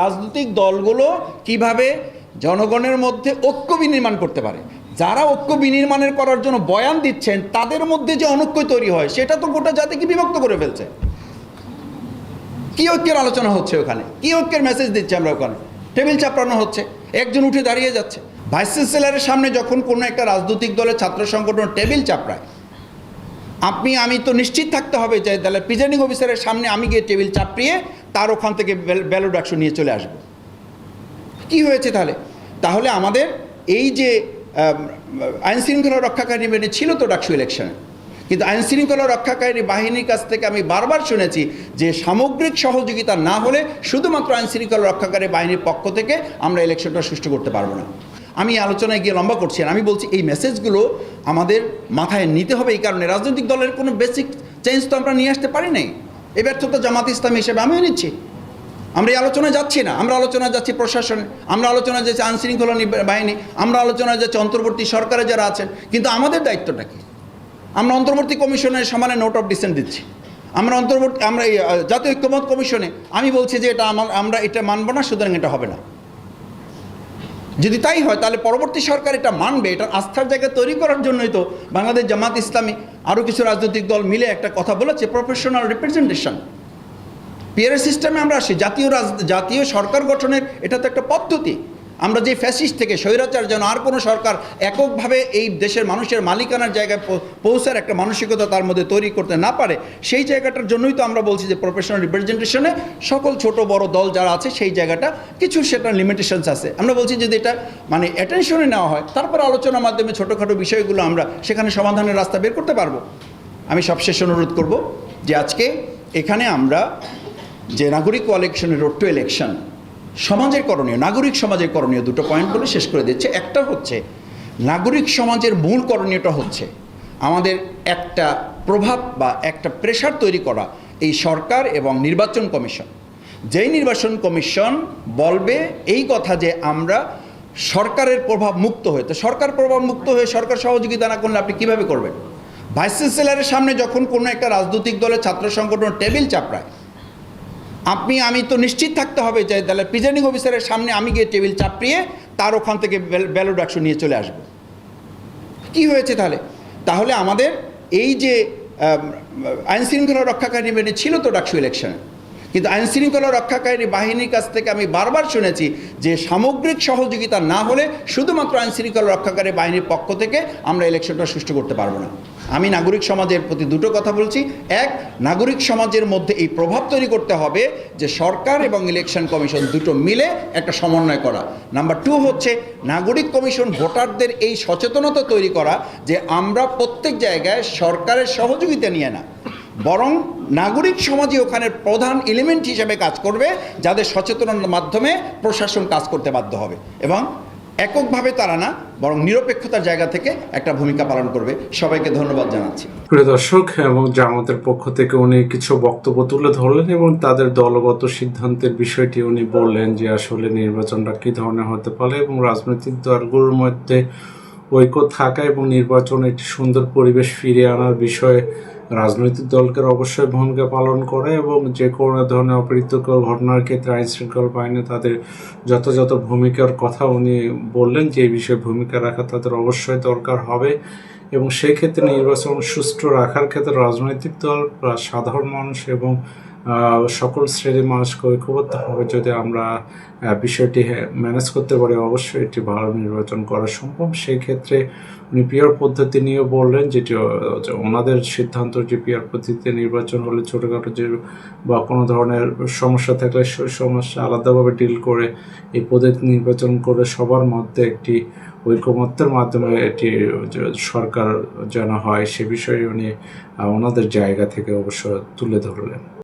রাজনৈতিক দলগুলো কীভাবে জনগণের মধ্যে ঐক্য বিনির্মাণ করতে পারে? যারা ঐক্য বিনির্মাণের করার জন্য বয়ান দিচ্ছেন, তাদের মধ্যে যে অনৈক্য তৈরি হয়, সেটা তো গোটা জাতিকে বিভক্ত করে ফেলছে। কি ঐক্যের আলোচনা হচ্ছে ওখানে? কি ঐক্যের মেসেজ দিচ্ছে আমরা ওখানে? টেবিল চাপড়ানো হচ্ছে, একজন উঠে দাঁড়িয়ে যাচ্ছে। ভাইস চ্যান্সেলরের সামনে যখন কোনো একটা রাজনৈতিক দলের ছাত্র সংগঠন টেবিল চাপড়ায় আপনি, আমি তো নিশ্চিত থাকতে হবে যে তাহলে প্রিজাইডিং অফিসারের সামনে আমি গিয়ে টেবিল চাপড়িয়ে তার ওখান থেকে ব্যালট বাক্স নিয়ে চলে আসব। কি হয়েছে তাহলে? তাহলে আমাদের এই যে আইন শৃঙ্খলা রক্ষাকারী বাহিনী ছিল তো ডাকসু ইলেকশনে কিন্তু আইন শৃঙ্খলা রক্ষাকারী বাহিনীর কাছ থেকে আমি বারবার শুনেছি যে সামগ্রিক সহযোগিতা না হলে শুধুমাত্র আইন শৃঙ্খলা রক্ষাকারী বাহিনীর পক্ষ থেকে আমরা ইলেকশনটা সুষ্ঠু করতে পারব না। আমি আলোচনায় গিয়ে লম্বা করছি আর আমি বলছি এই মেসেজগুলো আমাদের মাথায় নিতে হবে এই কারণে। রাজনৈতিক দলের কোনো বেসিক চেঞ্জ তো আমরা নিয়ে আসতে পারি নাই। এই ব্যর্থতা জামাত ইসলাম হিসেবে আমিও নিচ্ছি। আমরা এই আলোচনায় যাচ্ছি না। আমরা আলোচনায় যাচ্ছি প্রশাসনে। আমরা আলোচনায় যাচ্ছি আইন শৃঙ্খলা বাহিনী। আমরা আলোচনায় যাচ্ছি অন্তর্বর্তী সরকারে যারা আছেন। কিন্তু আমাদের দায়িত্বটা কি? আমরা অন্তর্বর্তী কমিশনের সমানে নোট অফ ডিসেন্ট দিচ্ছি। আমরা অন্তর্বর্তী আমরা জাতীয় ঐক্যমত কমিশনে আমি বলছি যে এটা আমার আমরা এটা মানব না, সুতরাং এটা হবে না। যদি তাই হয়, তাহলে পরবর্তী সরকার এটা মানবে। এটা আস্থার জায়গা তৈরি করার জন্যই তো বাংলাদেশ জামাত ইসলামী আরও কিছু রাজনৈতিক দল মিলে একটা কথা বলেছে প্রফেশনাল রিপ্রেজেন্টেশন পিয়ারের সিস্টেমে আমরা আসি, জাতীয় রাজ, জাতীয় সরকার গঠনের এটা তো একটা পদ্ধতি। আমরা যে ফ্যাসিস্ট থেকে স্বৈরাচার যেন আর কোনো সরকার এককভাবে এই দেশের মানুষের মালিকানার জায়গায় পৌঁছার একটা মানসিকতা তার মধ্যে তৈরি করতে না পারে, সেই জায়গাটার জন্যই তো আমরা বলছি যে প্রফেশনাল রিপ্রেজেন্টেশনে সকল ছোট বড় দল যারা আছে সেই জায়গাটা কিছু সেটা লিমিটেশনস আছে। আমরা বলছি যদি এটা মানে অ্যাটেনশনে নেওয়া হয়, তারপর আলোচনার মাধ্যমে ছোটোখাটো বিষয়গুলো আমরা সেখানে সমাধানের রাস্তা বের করতে পারব। আমি সবশেষ অনুরোধ করব যে আজকে এখানে আমরা যে নাগরিক কোয়ালিশনের রোড টু ইলেকশন সমাজের করণীয়, নাগরিক সমাজের করণীয় দুটো পয়েন্ট বলে শেষ করে দিচ্ছে। একটা হচ্ছে, নাগরিক সমাজের মূল করণীয়টা হচ্ছে আমাদের একটা প্রভাব বা একটা প্রেশার তৈরি করা এই সরকার এবং নির্বাচন কমিশন। যেই নির্বাচন কমিশন বলবে এই কথা যে আমরা সরকারের প্রভাব মুক্ত হয়ে, তো সরকার প্রভাব মুক্ত হয়ে সরকার সহযোগিতা না করলে আপনি কীভাবে করবেন? ভাইস চ্যান্সেলরের সামনে যখন কোনো একটা রাজনৈতিক দলের ছাত্র সংগঠন টেবিল চাপড়ায় আপনি আমি তো নিশ্চিত থাকতে হবে যে তাহলে প্রিজাইডিং অফিসারের সামনে আমি গিয়ে টেবিল চাপড়িয়ে তার ওখান থেকে ব্যালট বাক্স নিয়ে চলে আসব। কি হয়েছে তাহলে? তাহলে আমাদের এই যে আম, আইন শৃঙ্খলা রক্ষাকারী বাহিনী ছিল তো ডাকসু ইলেকশনে কিন্তু আইন শৃঙ্খলা রক্ষাকারী বাহিনীর কাছ থেকে আমি বারবার শুনেছি যে সামগ্রিক সহযোগিতা না হলে শুধুমাত্র আইন শৃঙ্খলা রক্ষাকারী বাহিনীর পক্ষ থেকে আমরা ইলেকশনটা সুষ্ঠু করতে পারব না। আমি নাগরিক সমাজের প্রতি দুটো কথা বলছি। এক, নাগরিক সমাজের মধ্যে এই প্রভাব তৈরি করতে হবে যে সরকার এবং ইলেকশন কমিশন দুটো মিলে একটা সমন্বয় করা। নাম্বার টু হচ্ছে নাগরিক কমিশন ভোটারদের এই সচেতনতা তৈরি করা যে আমরা প্রত্যেক জায়গায় সরকারের সহযোগিতা নিয়ে না, বরং নাগরিক সমাজই ওখানে প্রধান এলিমেন্ট হিসেবে কাজ করবে, যাদের সচেতনতার মাধ্যমে প্রশাসন কাজ করতে বাধ্য হবে। এবং এককভাবে তারা না, বরং নিরপেক্ষতার জায়গা থেকে একটা ভূমিকা পালন করবে। সবাইকে ধন্যবাদ জানাচ্ছি। প্রিয় দর্শক, এবং জামাতের পক্ষ থেকে উনি কিছু বক্তব্য তুলে ধরলেন এবং তাদের দলগত সিদ্ধান্তের বিষয়টি উনি বললেন যে আসলে নির্বাচনটা কি ধরনের হতে পারে এবং রাজনৈতিক দলগুলোর মধ্যে ঐক্য থাকা এবং নির্বাচনে একটি সুন্দর পরিবেশ ফিরিয়ে আনার বিষয়ে রাজনৈতিক দলকে অবশ্যই ভূমিকা পালন করে এবং যে কোনো ধরনের অপ্রীতিকর ঘটনার ক্ষেত্রে আইন শৃঙ্খলা বাহিনী তাদের যথাযথ ভূমিকার কথা উনি বললেন যে বিষয়ে ভূমিকা রাখা তাদের অবশ্যই দরকার হবে এবং সেক্ষেত্রে নির্বাচন সুষ্ঠু রাখার ক্ষেত্রে রাজনৈতিক দল সাধারণ মানুষ এবং সকল শ্রেণির মানুষকে ঐক্যবদ্ধভাবে যদি আমরা বিষয়টি ম্যানেজ করতে পারি, অবশ্যই একটি ভালো নির্বাচন করা সম্ভব। সেই ক্ষেত্রে উনি পিয়ার পদ্ধতি নিয়ে বললেন, যেটি ওনাদের সিদ্ধান্ত যে পিয়ার পদ্ধতিতে নির্বাচন হলে ছোটোখাটো যে, বা কোনো ধরনের সমস্যা থাকলে সেই সমস্যা আলাদাভাবে ডিল করে, এই পদ্ধতি নির্বাচন করে সবার মধ্যে একটি ঐকমত্যের মাধ্যমে এটি সরকার যেন হয়, সে বিষয়ে উনি ওনাদের জায়গা থেকে অবশ্য তুলে ধরলেন।